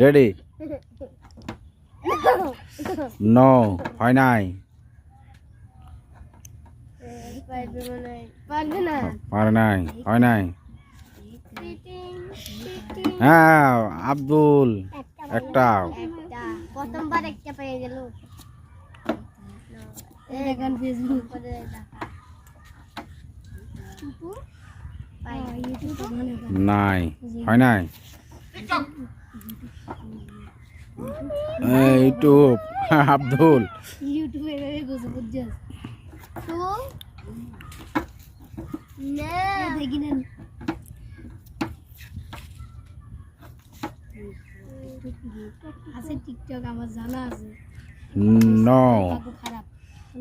Ready no হয় নাই পারবে মনে হয় পারবে না পারে নাই হয় নাই টিটিং, টিটিং। হ্যাঁ আব্দুল একটা একটা প্রথমবার একটা পেয়ে গেল দেখেন ফেসবুক করে দেখা পাই ইউটিউব নাই হয় নাই এই ইউটিউব আব্দুল। ইউটিউবে এভাবে গোসে বুঝছিস তো? না। দেখি না আছে টিকটক আমার জানা আছে। নো খারাপ।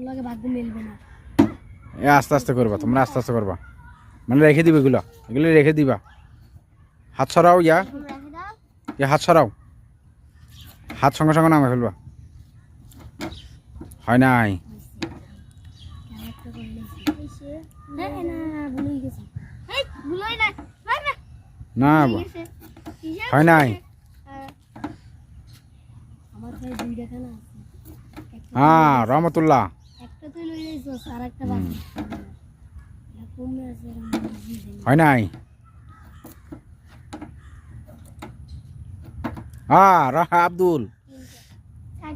লগে ভাগ্য মিলবে না। এ আস্তে আস্তে করবা তোমরা আস্তে আস্তে করবা। মানে রেখে দিবে এগুলো। এগুলো রেখে দিবা। হাত সরাও ইয়া হাত সরাও। হাত সঙ্গে সঙ্গে নামে ফেলবা। হয় নাই? হ্যাঁ না হয় হয় নাই? হ্যাঁ। হ্যাঁ রহমতুল্লাহ। একটা তুই হ্যাঁ রাহ আব্দুল। না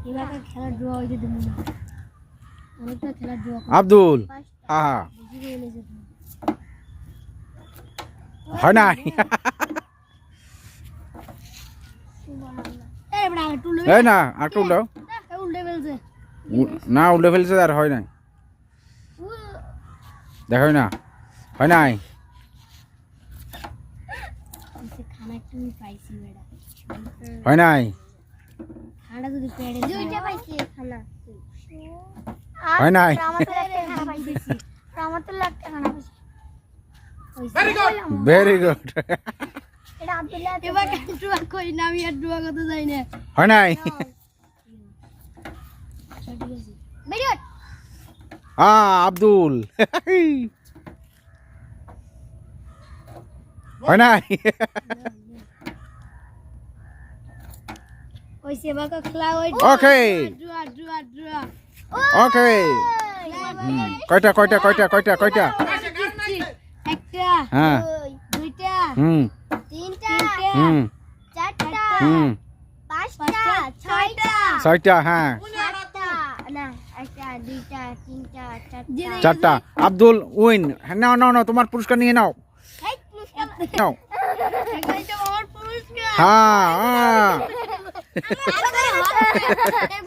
আব্দুল। হ্যাঁ করে এনেছে তো। হয় নাই? এই না আরেকটু না, উল্টে ফেলছে আর হয় নাই। দেখো না, হয় নাই? খানা একটু পাইছি হয় নাই খানা যদি পেড়ে দুইটা পাইছি খানা হয় নাই রহমতুল্লাহ একটা খানা পাইছি ভেরি গুড এটা আব্দুল্লাহ এবার ডুয়া কই না আমি আর ডুয়া করতে যাই না হয় নাই ভিডিও হ্যাঁ আব্দুল হয় নাই ওই সেবা কো খেলা ওই Okay. ডুয়া ডুয়া ডুয়া ওকে হুম, কয়টা কয়টা কয়টা কয়টা কয়টা? একটা হ্যাঁ। দুইটা হুম। তিনটা হুম। চারটা হুম। পাঁচটা ছয়টা ছয়টা হ্যাঁ। সাতটা না একটা দুইটা তিনটা চারটা। আব্দুল উইন। না না না তোমার পুরস্কার নিয়ে নাও। নাও। হ্যাঁ হ্যাঁ। Anh thấy?